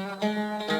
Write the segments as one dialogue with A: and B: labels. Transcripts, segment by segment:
A: Thank you.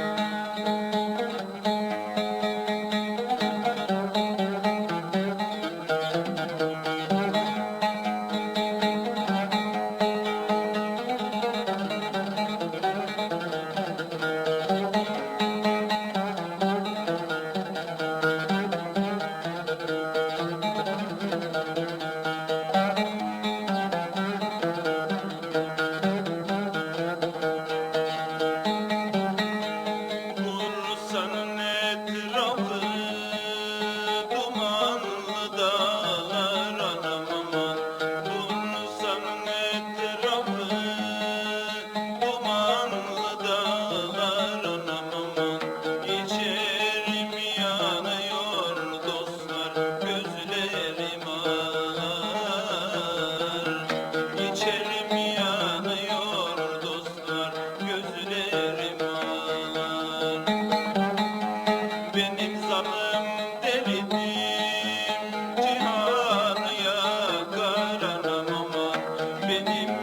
A: Benim zanım delidim Cihanı yakarım aman Benim